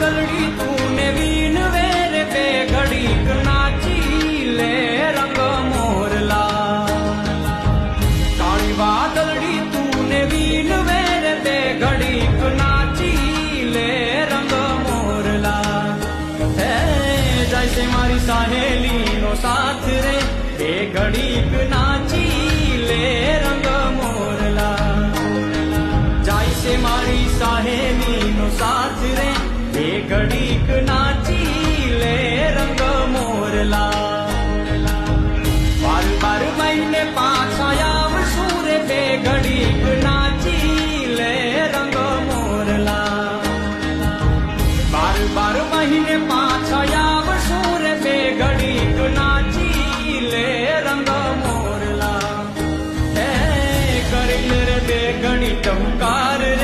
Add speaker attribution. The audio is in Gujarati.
Speaker 1: વાદળડી તું ને વીન વેર બે ઘડીક નાચી લે રંગ મોરલા. કાળી વાદળડી તું ને વીન વેર બે ઘડીક નાચી લે રંગ મોરલા. હે જાય છે મારી સાહેલીનો સાથ રે બે ઘડીક નાચી લે રંગ મોરલા. જાય છે મારી સાહેલીનો સાથ રે ઘડીક નાચી લે રંગ મોરલા. બાર બાર મહિને પાછા આવશું રે બે ઘડીક